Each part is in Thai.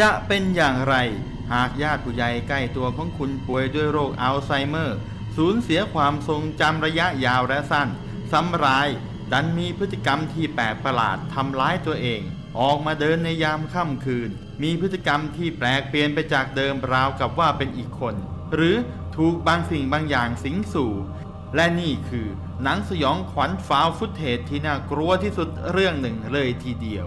จะเป็นอย่างไร หากญาติผู้ใหญ่ใกล้ตัวของคุณป่วยด้วยโรคอัลไซเมอร์ สูญเสียความทรงจำระยะยาวและสั้นซ้ำร้ายดันมีพฤติกรรมที่แปลกประหลาดทำร้ายตัวเอง ออกมาเดินในยามค่ำคืน มีพฤติกรรมที่แปลกเปลี่ยนไปจากเดิมราวกับว่าเป็นอีกคน หรือถูกบางสิ่งบางอย่างสิงสู่ และนี่คือหนังสยองขวัญฟาวฟุตเทจที่น่ากลัวที่สุดเรื่องหนึ่งเลยทีเดียว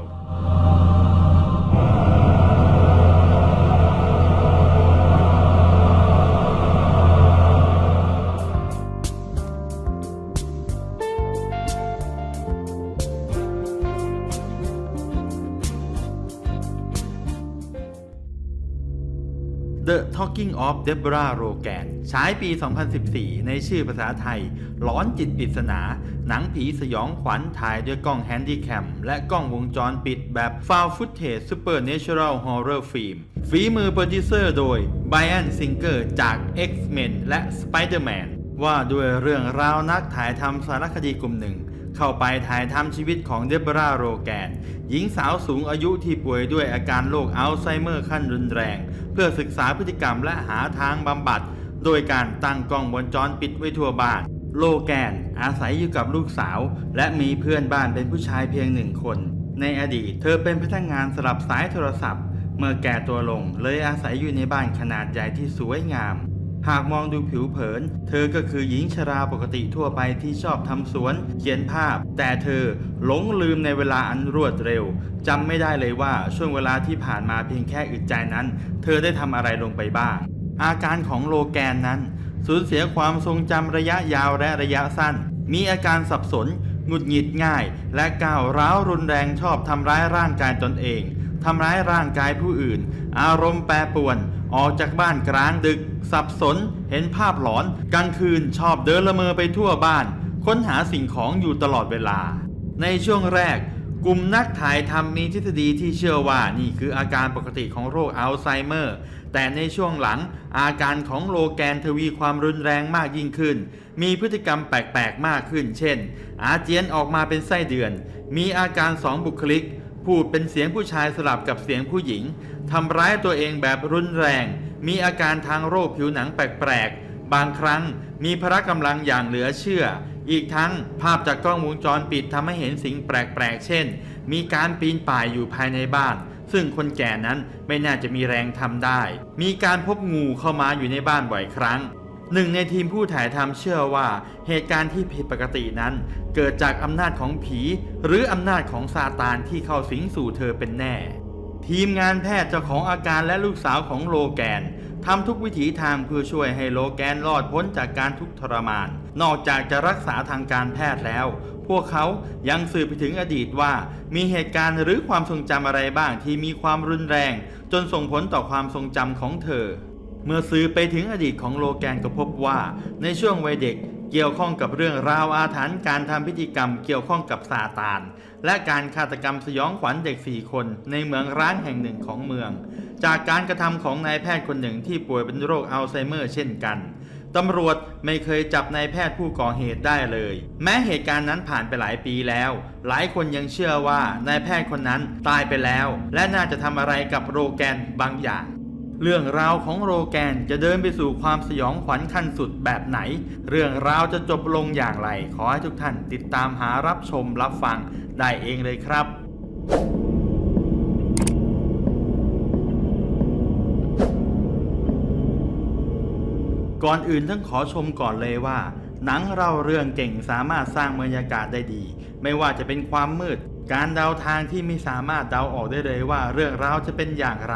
The Talking of Deborah Rogan ฉายปี 2014 ในชื่อภาษาไทย หลอนจิตปริศนา หนังผีสยองขวัญถ่ายด้วยกล้องแฮนดี้แคมและกล้องวงจรปิดแบบ Found Footage Supernatural Horror Film ฝีมือโปรดิวเซอร์โดย Brian Singer จาก X-Men และ Spider-Man ว่าด้วยเรื่องราวนักถ่ายทำสารคดีกลุ่มหนึ่ง เข้าไปถ่ายทำชีวิตของเดบราโรแกน หญิงสาวสูงอายุที่ป่วยด้วยอาการโรคอัลไซเมอร์ขั้นรุนแรง เพื่อศึกษาพฤติกรรมและหาทางบำบัด โดยการตั้งกล้องวงจรปิดไว้ทั่วบ้านโลแกน อาศัยอยู่กับลูกสาว และมีเพื่อนบ้านเป็นผู้ชายเพียงหนึ่งคน ในอดีตเธอเป็นพนักงานสลับสายโทรศัพท์ เมื่อแก่ตัวลงเลยอาศัยอยู่ในบ้านขนาดใหญ่ที่สวยงาม หากมองดูผิวเผิน เธอก็คือหญิงชราปกติทั่วไปที่ชอบทำสวน เขียนภาพ แต่เธอหลงลืมในเวลาอันรวดเร็วจำไม่ได้เลยว่าช่วงเวลาที่ผ่านมาเพียงแค่อึดใจนั้น เธอได้ทำอะไรลงไปบ้าง อาการของโลแกนนั้น สูญเสียความทรงจำระยะยาวและระยะสั้น มีอาการสับสนหงุดหงิดง่าย และก้าวร้าวรุนแรงชอบทำร้ายร่างกายตนเอง ทำร้ายร่างกายผู้อื่น อารมณ์แปรปรวน ออกจากบ้านกลางดึก สับสน เห็นภาพหลอน กลางคืนชอบเดินละเมอไปทั่วบ้าน ค้นหาสิ่งของอยู่ตลอดเวลา ในช่วงแรก กลุ่มนักถ่ายทำมีทฤษฎีที่เชื่อว่านี่คืออาการปกติของโรคอัลไซเมอร์ แต่ในช่วงหลังอาการของโลแกนทวีความรุนแรงมากยิ่งขึ้น มีพฤติกรรมแปลกๆมากขึ้น เช่น อาเจียนออกมาเป็นไส้เดือน มีอาการสองบุคลิก พูดเป็นเสียงผู้ชายสลับกับเสียงผู้หญิงทำร้ายตัวเองแบบรุนแรง มีอาการทางโรคผิวหนังแปลกๆ บางครั้งมีพละกำลังอย่างเหลือเชื่อ อีกทั้งภาพจากกล้องวงจรปิดทำให้เห็นสิ่งแปลกๆ เช่น มีการปีนป่ายอยู่ภายในบ้าน ซึ่งคนแก่นั้นไม่น่าจะมีแรงทำได้ มีการพบงูเข้ามาอยู่ในบ้านบ่อยครั้ง หนึ่งในทีมผู้ถ่ายทำเชื่อว่าเหตุการณ์ที่ผิดปกตินั้น เกิดจากอำนาจของผี หรืออำนาจของซาตานที่เข้าสิงสู่เธอเป็นแน่ ทีมงานแพทย์เจ้าของอาการและลูกสาวของโลแกนทำทุกวิถีทางเพื่อช่วยให้โลแกนรอดพ้นจากการทุกข์ทรมาน นอกจากจะรักษาทางการแพทย์แล้ว พวกเขายังสืบไปถึงอดีตว่า มีเหตุการณ์หรือความทรงจำอะไรบ้างที่มีความรุนแรง จนส่งผลต่อความทรงจำของเธอ เมื่อซื้อไปถึงอดีตของโลแกนก็พบว่า ในช่วงวัยเด็กเกี่ยวข้องกับเรื่องราวอาถรรพ์การทำพิธีกรรมเกี่ยวข้องกับซาตาน และการฆาตกรรมสยองขวัญเด็กสี่คน ในเมืองร้างแห่งหนึ่งของเมือง จากการกระทำของนายแพทย์คนหนึ่งที่ป่วยเป็นโรคอัลไซเมอร์เช่นกันตำรวจไม่เคยจับนายแพทย์ผู้ก่อเหตุได้เลย แม้เหตุการณ์นั้นผ่านไปหลายปีแล้ว หลายคนยังเชื่อว่านายแพทย์คนนั้นตายไปแล้ว และน่าจะทำอะไรกับโรแกนบางอย่าง เรื่องราวของโรแกนจะเดินไปสู่ความสยองขวัญขั้นสุดแบบไหน เรื่องราวจะจบลงอย่างไร ขอให้ทุกท่านติดตามหารับชมรับฟังได้เองเลยครับ ก่อนอื่นต้องขอชมก่อนเลยว่าหนังเราเรื่องเก่งสามารถสร้างบรรยากาศได้ดี ไม่ว่าจะเป็นความมืด การเดาทางที่ไม่สามารถเดาออกได้เลยว่าเรื่องราวจะเป็นอย่างไร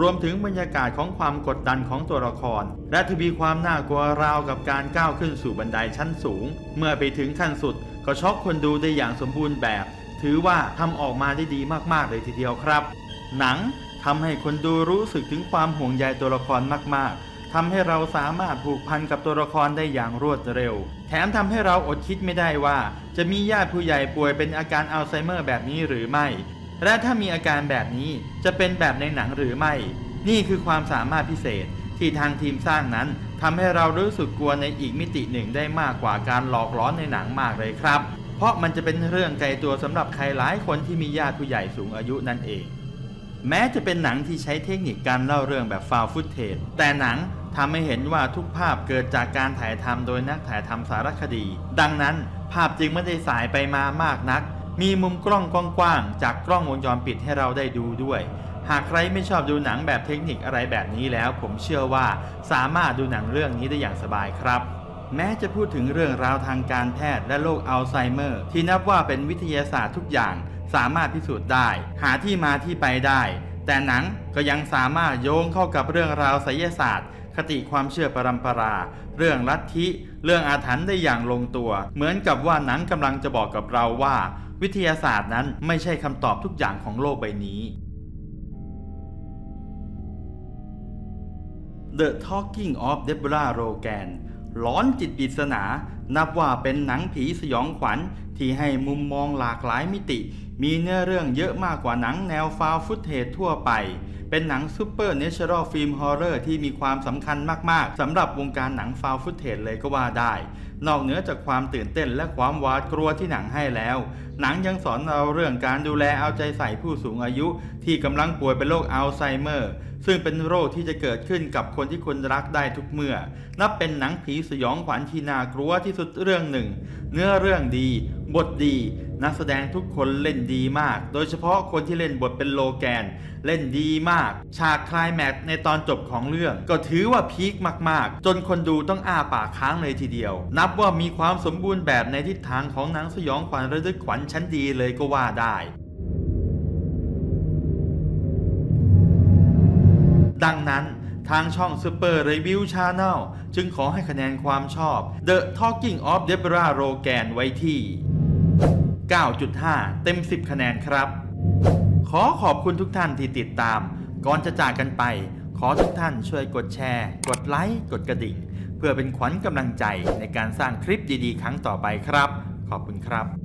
รวมถึงบรรยากาศของความกดดันของตัวละคร และทวีความน่ากลัวราวกับการก้าวขึ้นสู่บันไดชั้นสูง เมื่อไปถึงขั้นสุด ก็ช็อกคนดูได้อย่างสมบูรณ์แบบ ถือว่าทำออกมาได้ดีมากๆเลยทีเดียวครับ หนังทำให้คนดูรู้สึกถึงความห่วงใยตัวละครมากๆ ทำให้เราสามารถผูกพันกับตัวละครได้อย่างรวดเร็ว แถมทำให้เราอดคิดไม่ได้ว่า จะมีญาติผู้ใหญ่ป่วยเป็นอาการอัลไซเมอร์แบบนี้หรือไม่ และถ้ามีอาการแบบนี้จะเป็นแบบในหนังหรือไม่ นี่คือความสามารถพิเศษที่ทางทีมสร้างนั้นทำให้เรารู้สึกกลัวในอีกมิติหนึ่งได้มากกว่าการหลอกล้อนในหนังมากเลยครับ เพราะมันจะเป็นเรื่องไกลตัวสำหรับใครหลายคนที่มีญาติผู้ใหญ่สูงอายุนั่นเองแม้จะเป็นหนังที่ใช้เทคนิคการเล่าเรื่องแบบฟาวฟุตเทจแต่หนัง ทำให้เห็นว่าทุกภาพเกิดจากการถ่ายทำโดยนักถ่ายทำสารคดี ดังนั้นภาพจึงไม่ได้สายไปมามากนัก มีมุมกล้องกว้างๆจากกล้องวงจรปิดให้เราได้ดูด้วย หากใครไม่ชอบดูหนังแบบเทคนิคอะไรแบบนี้แล้ว ผมเชื่อว่าสามารถดูหนังเรื่องนี้ได้อย่างสบายครับแม้จะพูดถึงเรื่องราวทางการแพทย์และโรคอัลไซเมอร์ ที่นับว่าเป็นวิทยาศาสตร์ทุกอย่างสามารถพิสูจน์ได้ หาที่มาที่ไปได้ แต่หนังก็ยังสามารถโยงเข้ากับเรื่องราวไสยศาสตร์ คติความเชื่อปรัมปรา เรื่องลัทธิ เรื่องอาถรรพ์ได้อย่างลงตัว เหมือนกับว่าหนังกำลังจะบอกกับเราว่า วิทยาศาสตร์นั้นไม่ใช่คำตอบทุกอย่างของโลกใบนี้ The Talking of Deborah Rogan ร้อนจิตปริศนา นับว่าเป็นหนังผีสยองขวัญที่ให้มุมมองหลากหลายมิติ มีเนื้อเรื่องเยอะมากกว่าหนังแนวฟาวฟุตเทจทั่วไป เป็นหนังซูเปอร์เนเชอรัลฟิล์มฮอร์เรอร์ที่มีความสำคัญมาก ๆสำหรับวงการหนังฟาวฟุตเทจเลยก็ว่าได้ นอกเหนือจากความตื่นเต้นและความหวาดกลัวที่หนังให้แล้ว หนังยังสอนเราเรื่องการดูแลเอาใจใส่ผู้สูงอายุ ที่กำลังป่วยเป็นโรคอัลไซเมอร์ ซึ่งเป็นโรคที่จะเกิดขึ้นกับคนที่คุณรักได้ทุกเมื่อ นับเป็นหนังผีสยองขวัญที่น่ากลัวที่สุดเรื่องหนึ่ง เนื้อเรื่องดี บทดี นักแสดงทุกคนเล่นดีมาก โดยเฉพาะคนที่เล่นบทเป็นโลแกน เล่นดีมาก ฉากคลายแม็กซ์ในตอนจบของเรื่อง ก็ถือว่าพีคมากๆ จนคนดูต้องอ้าปากค้างเลยทีเดียว นับว่ามีความสมบูรณ์แบบในทิศทางของหนังสยองขวัญระลึกขวัญชั้นดีเลยก็ว่าได้ ดังนั้นทางช่อง Super Review Channel จึงขอให้คะแนนความชอบ The Talking of Deborah Rogan ไว้ที่ 9.5 เต็ม 10 คะแนนครับ ขอขอบคุณทุกท่านที่ติดตาม ก่อนจะจากกันไป ขอทุกท่านช่วยกดแชร์ กดไลค์ กดกระดิ่ง เพื่อเป็นขวัญกำลังใจในการสร้างคลิปดีๆ ครั้งต่อไปครับ ขอบคุณครับ